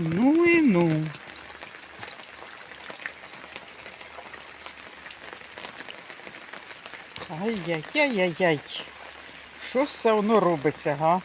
Ну і ну. Ай-яй-яй-яй-яй. Що це воно робиться, га?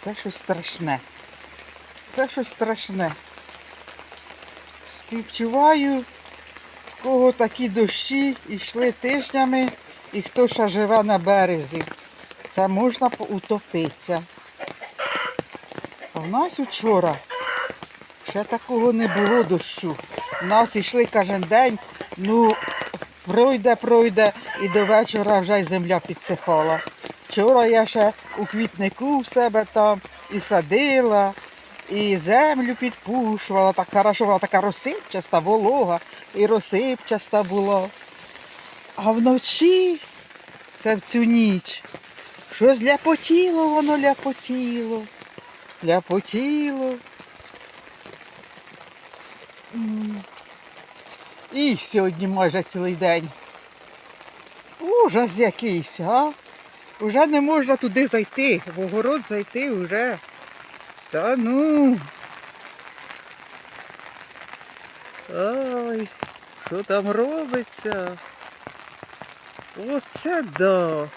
Це щось страшне. Це щось страшне. Співчуваю, в кого такі дощі йшли тижнями, і хто ще живе на березі. Це можна утопитися. В нас вчора ще такого не було дощу. У нас йшли кожен день, ну пройде, пройде, і до вечора вже й земля підсихала. Вчора я ще у квітнику в себе там і садила, і землю підпушувала. Так хорошо, вона така розсипчаста, волога, і розсипчаста була. А вночі, це в цю ніч, щось ляпотіло, воно ляпотіло, ляпотіло. М. І сьогодні майже цілий день. Ужас якийсь, а? Уже не можна туди зайти, в огород зайти вже. Та ну. Ой, що там робиться? Оце да.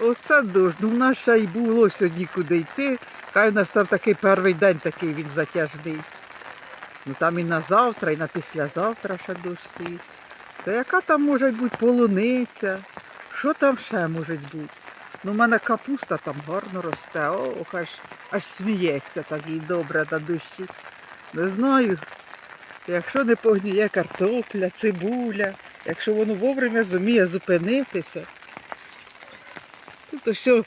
Оце дощ. Ну, в нас ще й було сьогодні куди йти. Хай у нас там такий перший день такий він затяжний. Ну там і на завтра, і на післязавтра ще дощ стоїть. Та яка там може бути полуниця? Що там ще може бути? Ну, в мене капуста там гарно росте. Ох, аж, аж сміється так і добре на душі. Не знаю. Якщо не погніє картопля, цибуля, якщо воно вовремя зуміє зупинитися. Тут ось,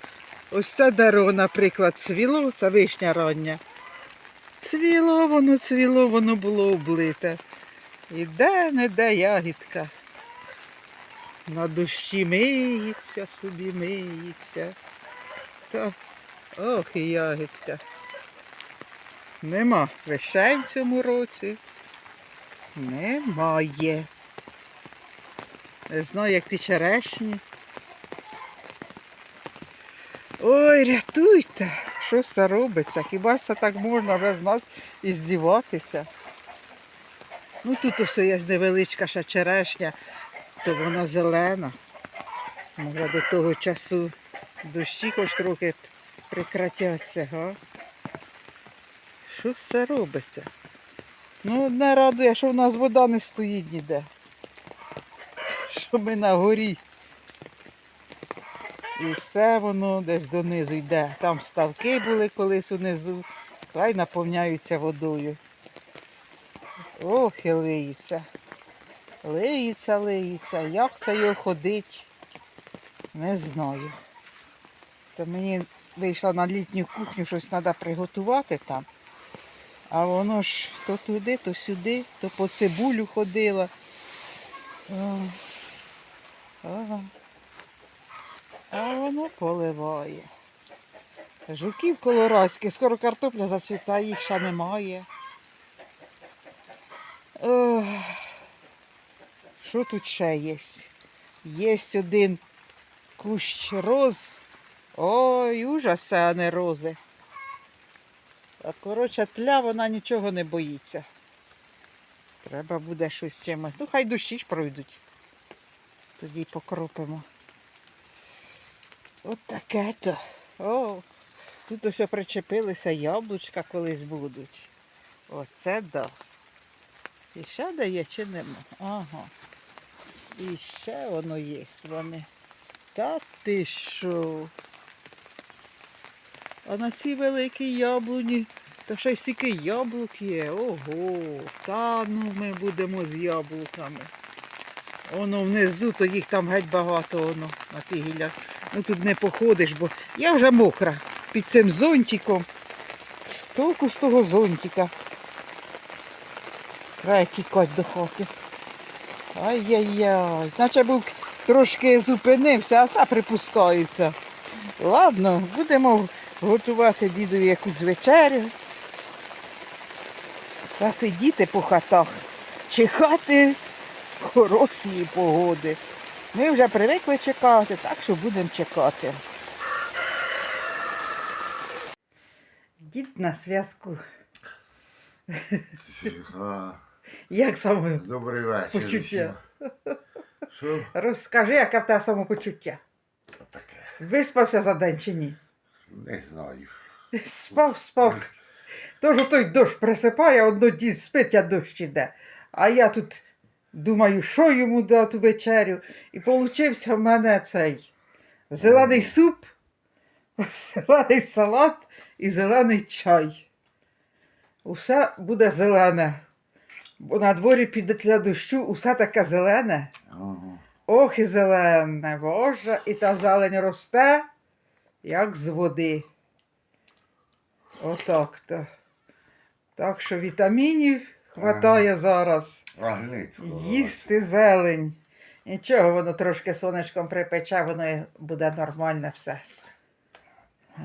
ось це дерево, наприклад, цвіло, це вишня рання. Цвіло воно, цвіло, воно було облите. І де-не-де ягідка. На дощі миється собі, миється. Та, ох і ягідка. Нема вишень в цьому році. Немає. Не знаю, як ті черешні. Ой, рятуйте, що це робиться? Хіба це так можна вже з нас і здіватися? Ну тут ось є невеличка ще черешня, то вона зелена. Може до того часу дощі хоч трохи прекратяться, га? Що це робиться? Ну, одне радує, що в нас вода не стоїть ніде. Що ми на горі. І все воно десь донизу йде. Там ставки були колись унизу, хай наповняються водою. Ох, і лиється. Лиється, лиється. Як це його ходить? Не знаю. То мені вийшла на літню кухню, щось треба приготувати там. А воно ж то туди, то сюди, то по цибулю ходила. О. А воно поливає. Жуків колорадських, скоро картопля зацвітає, їх ще немає. Що тут ще є? Є один кущ роз. Ой, ужас, а не рози. А коротше, тля вона нічого не боїться. Треба буде щось чимось. Ну, хай душі ж пройдуть. Тоді покропимо. От таке то. О, тут ось причепилися яблучка колись будуть. Оце да. І ще дає чи нема? Ага. І ще воно є вони. Та ти що? А на цій великій яблуні, то ще й стільки яблук є. Ого, та ну ми будемо з яблуками. Воно внизу, то їх там геть багато воно на тих гіллях. Ну тут не походиш, бо я вже мокра під цим зонтиком. Толку з того зонтика. Треба тікати до хати. Ай-яй-яй. Наче був трошки зупинився, а це припускаються. Ладно, будемо готувати дідові якусь вечерю. Та сидіти по хатах, чекати хорошої погоди. Ми вже привикли чекати, так що будемо чекати. Дід на зв'язку. Як саме Добрий вечір. Почуття. Що? розкажи, яке в тебе самопочуття? Та таке. Виспався за день чи ні? Не знаю. Спав, спав. Тож той дощ присипає, одно дід спить, а дощ іде. А я тут думаю, що йому дати вечерю. І получився в мене цей зелений суп, зелений салат і зелений чай. Усе буде зелене. Бо на дворі після дощу усе таке зелене. Ох і зелене, боже, і та зелень росте, як з води. Отак то. Так що вітамінів хватає зараз. Агницького. Їсти зелень. Нічого, воно трошки сонечком припече, воно і буде нормально все. А.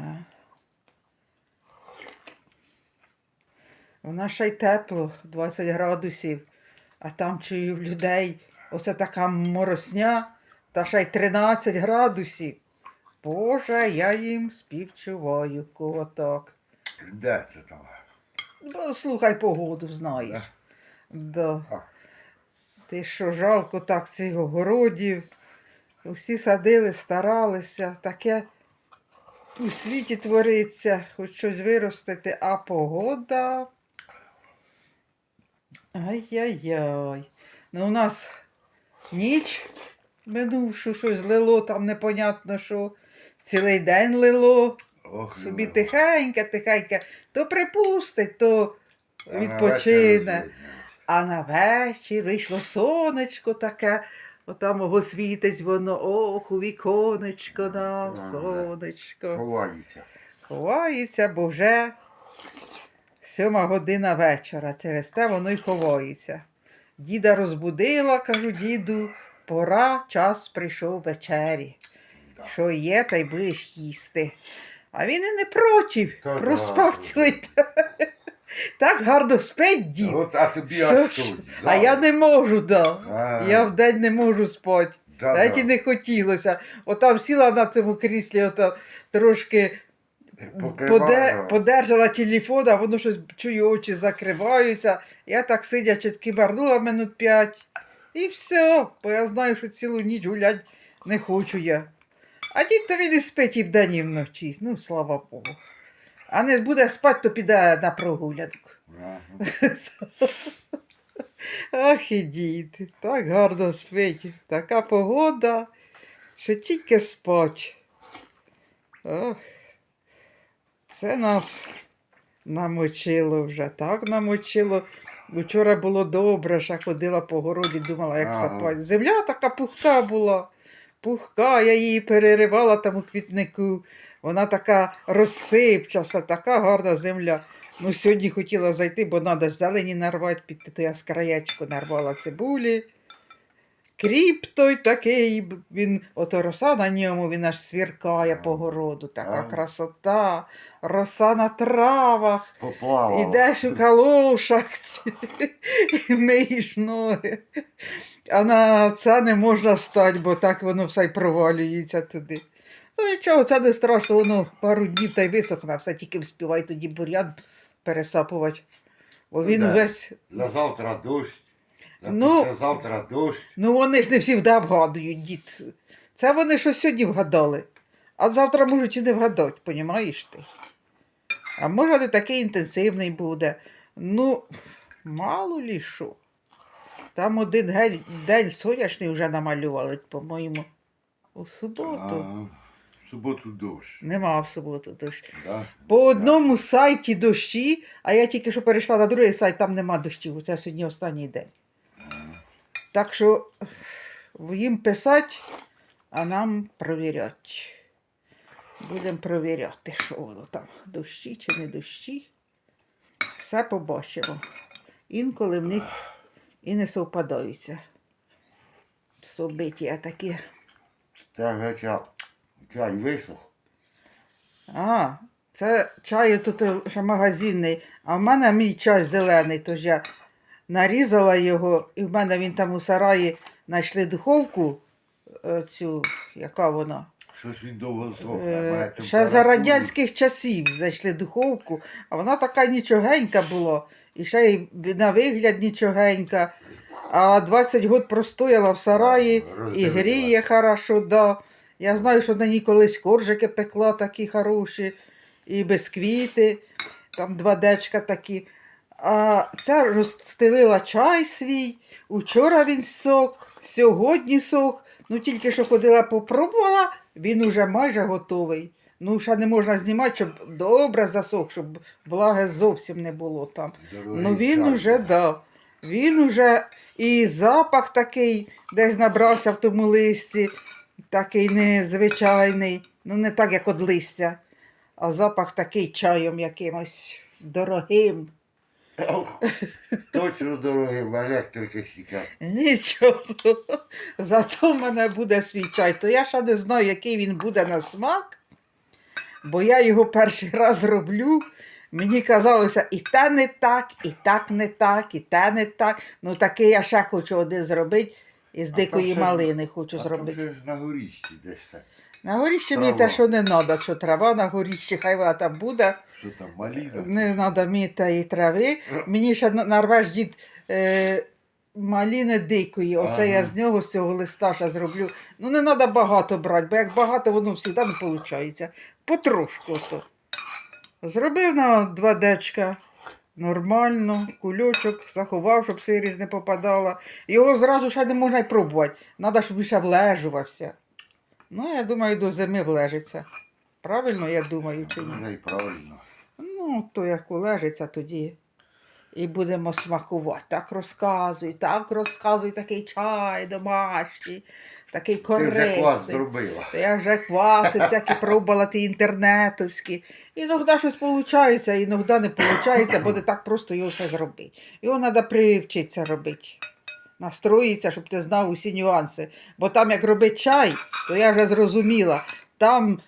У нас ще й тепло, 20 градусів, а там чую в людей оце така моросня, та ще й 13 градусів. Боже, я їм співчуваю, кого так. Де це там? Ну, слухай погоду, знаєш. Да. А. Ти що жалко так цих огородів. Усі садили, старалися, таке у світі твориться, хоч щось виростити, а погода. Ай-яй-яй. Ну, у нас ніч минувшу, щось лило, там непонятно що. Цілий день лило, Ох, собі тихеньке, тихеньке, то припустить, то відпочине. А на вечір вийшло сонечко таке, отам ого світить воно, ох, у віконечко нам, сонечко. Ховається. Ховається, бо вже сьома година вечора. Через те воно й ховається. Діда розбудила, кажу, діду, пора, час прийшов вечері. Що є, та й будеш їсти. А він і не проти, Та проспав да. цілий день. Так гарно спить дід. От, а тобі Що аж ж? тут. А я не можу, да. А. Я вдень не можу спати. Да, Навіть да. і не хотілося. Отам сіла на цьому кріслі, ото трошки поде, подержала телефон, а воно щось чую, очі закриваються. Я так сидячи кибарнула минут п'ять. І все, бо я знаю, що цілу ніч гулять не хочу я. А дід то він і спить і вдень, і вночі. Ну, слава Богу. А не буде спати, то піде на прогулянку. Ах і дід, так гарно спить. Така погода, що тільки спать. Ох, це нас намочило вже, так намочило. Вчора було добре, ще ходила по городі, думала, як Ага. сапати. Земля така пухка була. Пухка, я її переривала там у квітнику. Вона така розсипчаста, така гарна земля. Ну, сьогодні хотіла зайти, бо треба зелені нарвати, піти, то я з краєчку нарвала цибулі. Кріп той такий, він, ото роса на ньому, він аж свіркає по городу. Така красота, роса на травах. Поплавала. Ідеш у калошах і миєш ноги. А на це не можна стати, бо так воно все й провалюється туди. Ну нічого, це не страшно, воно пару днів та й висохне, все тільки вспівай тоді бурян пересапувати. Бо він Да. весь. На завтра дощ. На Ну. завтра дощ. Ну вони ж не всі вгадують, дід. Це вони що сьогодні вгадали. А завтра можуть і не вгадати, понімаєш ти? А може не такий інтенсивний буде. Ну, мало лі що. Там один гель- день сонячний вже намалювали, по-моєму. У суботу. А, в суботу дощ. Нема в суботу дощ. Да? По одному сайті дощі, а я тільки що перейшла на другий сайт, там нема дощів. Це сьогодні останній день. Так що їм писати, а нам провіряти. Будемо провіряти, що воно там, дощі чи не дощі. Все побачимо. Інколи в них і не совпадаються. Собиття такі. Так, я чай, чай висох. А, це чай тут е, ще магазинний, а в мене мій чай зелений, тож я нарізала його, і в мене він там у сараї знайшли духовку, е, цю, яка вона, щось він довго сохне. Е, Ще за радянських часів зайшли в духовку, а вона така нічогенька була. І ще й на вигляд нічогенька. А 20 год простояла в сараї і гріє хорошо, да. Я знаю, що на ній колись коржики пекла такі хороші, і бісквіти, там два дечка такі. А ця розстелила чай свій. Учора він сок, сьогодні сок. Ну тільки що ходила, попробувала, він уже майже готовий. Ну, ще не можна знімати, щоб добре засох, щоб влаги зовсім не було там. Дорогий Ну він чай. уже, да. Він уже і запах такий десь набрався в тому листі, такий незвичайний. Ну, не так, як от листя, а запах такий чаєм якимось дорогим. Ох, Точно дорогий, електрики сіка. Нічого. Зато в мене буде свій чай. То я ще не знаю, який він буде на смак, бо я його перший раз роблю. Мені казалося, і те не так, і так не так, і те не так. Ну такий я ще хочу один зробити. Із А дикої там ще ж- малини хочу А там зробити. же ж на горіщі десь. так. На горіщі мені Трава. те, що не треба, що трава на горіщі, хай вона там буде. Що там, маліна? Не треба мені тієї трави. Мені ще на- нарвеш дід е, маліни дикої. Оце Ага. я з нього, з цього листа ще зроблю. Ну не треба багато брати, бо як багато, воно завжди не виходить. Потрошку то. Зробив на два дечка. Нормально, кульочок заховав, щоб сирість не попадала. Його зразу ще не можна й пробувати. Треба, щоб він ще влежувався. Ну, я думаю, до зими влежиться. Правильно, я думаю, чи ні? І правильно. Ну, то як улежиться тоді. І будемо смакувати. Так розказуй, так розказуй, такий чай домашній, такий Ти вже корисний. зробила. Я вже кваси всякі пробувала, ті інтернетовські. Іноді щось виходить, іноді не виходить, бо не так просто його все зробити. Його треба привчитися робити. Настроїться, щоб ти знав усі нюанси. Бо там, як робити чай, то я вже зрозуміла, там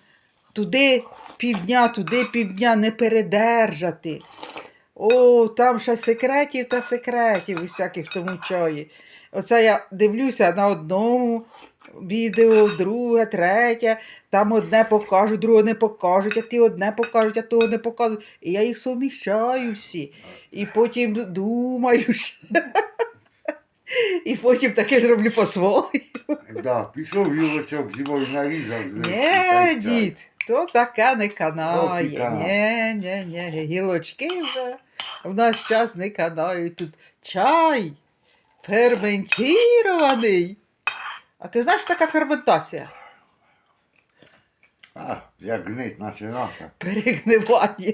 туди півдня, туди півдня не передержати. О, там ще секретів та секретів усяких в тому чаї. Оце я дивлюся на одному відео, друге, третє. Там одне покажуть, друге не покажуть, а ті одне покажуть, а того не покажуть. І я їх суміщаю всі. І потім думаю. І потім таке ж роблю по-своєму. Да, пішов гілочок зимою нарізав. Ні, дід, то таке не. Канає. Ні, ні, ні. Гілочки вже в наш час не канають. Тут чай ферментірований. А ти знаєш, що така ферментація? А, як гнить починався. Перегнивання.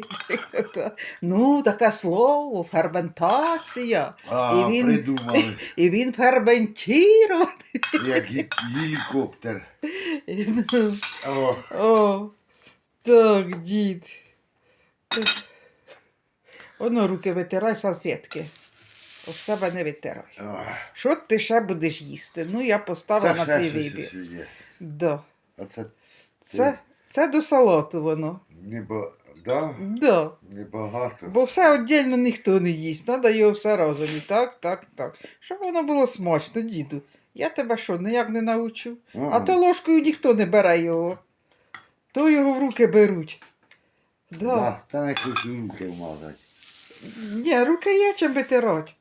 Ну, таке слово, ферментація. А, І він- придумали, І він ферментірований. як гі- гелікоптер. Ну, О, О, так, дід. Воно руки витирай салфетки. Об себе не витирай. Що ти ще будеш їсти? Ну, я поставила на твій вибір. Да. А це Це, це до салату воно. не ба... да? Да. небагато. Бо все віддільно ніхто не їсть. Треба його все разом. І так, так, так. Щоб воно було смачно, діду. Я тебе що, ніяк не навчу? А то ложкою ніхто не бере його. То його в руки беруть. Да. Да, та не хочу руки вмазати. Ні, руки є чим витирати.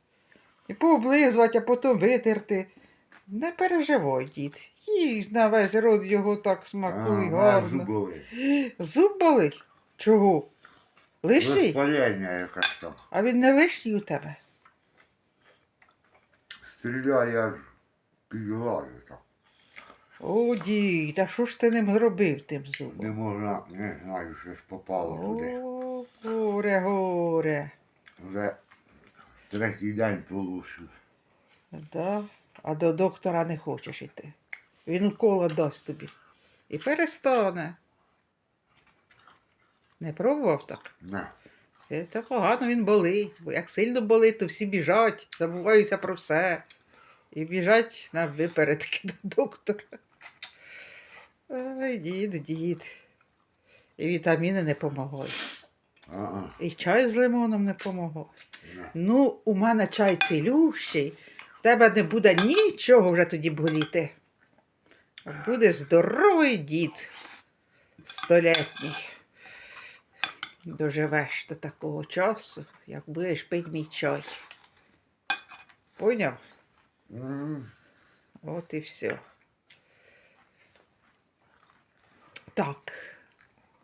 І пооблизувати, а потім витерти. Не переживай, дід. Їж на весь рот його так смакуй, А, гарно. зубовий. Зуб болить? Чого? Лишній? Розпаляння якась там. А він не лишній у тебе. Стріляє аж підгаю там. О, дід, а що ж ти ним зробив тим зубом? Не можна, не знаю, щось попало туди. О, горе, горе. Вже третій день полушу. Да. А до доктора не хочеш іти. Він укола дасть тобі. І перестане. Не пробував так? Не. Це погано він болить. Бо як сильно болить, то всі біжать, забуваються про все. І біжать на випередки до доктора. Ой, дід, дід. І вітаміни не допомагають. І чай з лимоном не. Не. Ну, у мене чай цілющий, в тебе не буде нічого вже тоді боліти. Буде здоровий дід. столітній. Доживеш до такого часу, як будеш пити мій чай. Поняв? От і все. Так.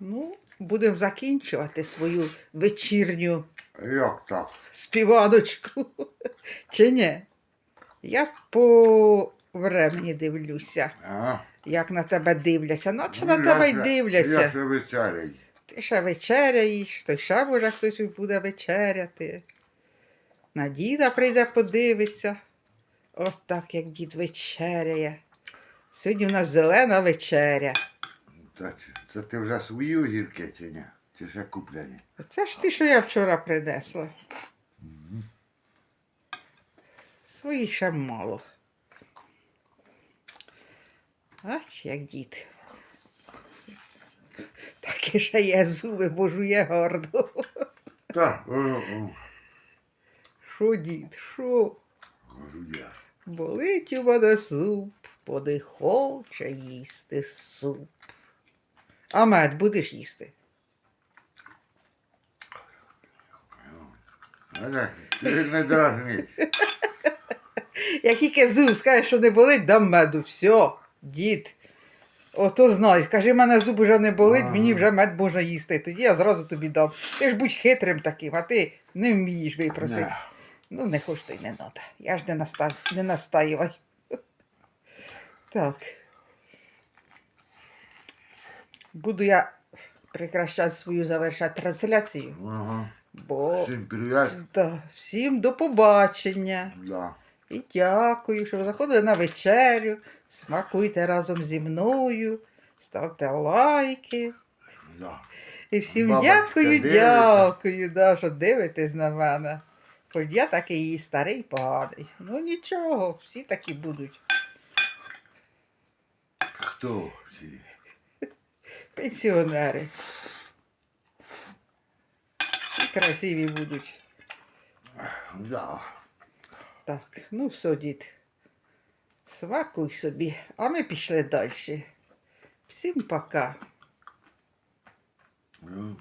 Ну, будемо закінчувати свою вечірню Як так? співаночку. Чи ні? Я по времені дивлюся, А? як на тебе дивляться. Наче Ну, на тебе й Я дивляться. ще вечеряй. Ти ще вечеряєш, то ще може хтось буде вечеряти. На діда прийде подивиться. От так, як дід вечеряє. Сьогодні в нас зелена вечеря. Та чи- Це ти вже свої огірки чи ні? Чи ще куплені? Це ж ти, що я вчора принесла. Своїх ще мало. Ач, як дід. Таке ще є зуби, бо жує гордо. Так, Що, дід, що? Болить у мене зуб, бо не хоче їсти суп. А мед будеш їсти? Не дражнись. Як тільки зуб скаже, що не болить, дам меду. Все, дід. Ото знай, кажи, мене зуб уже не болить, мені вже мед можна їсти. Тоді я зразу тобі дам. Ти ж будь хитрим таким, а ти не вмієш випросити. Не. Ну, не хоч то й не треба. Я ж не, наста... не настаювай. Так. Буду я прекращати свою завершати трансляцію, Ага. бо Всім привіт. да, всім до побачення. Да. І дякую, що ви заходили на вечерю. Смакуйте разом зі мною, ставте лайки. Да. І всім Бабочка дякую, дивиться. дякую, да, що дивитесь на мене. Хоч я такий і старий поганий. Ну нічого, всі такі будуть. Хто? Пенсіонери. Красиві будуть. Да. Так, ну все, дід. Свакуй собі, а ми пішли далі. Всім пока. Ну,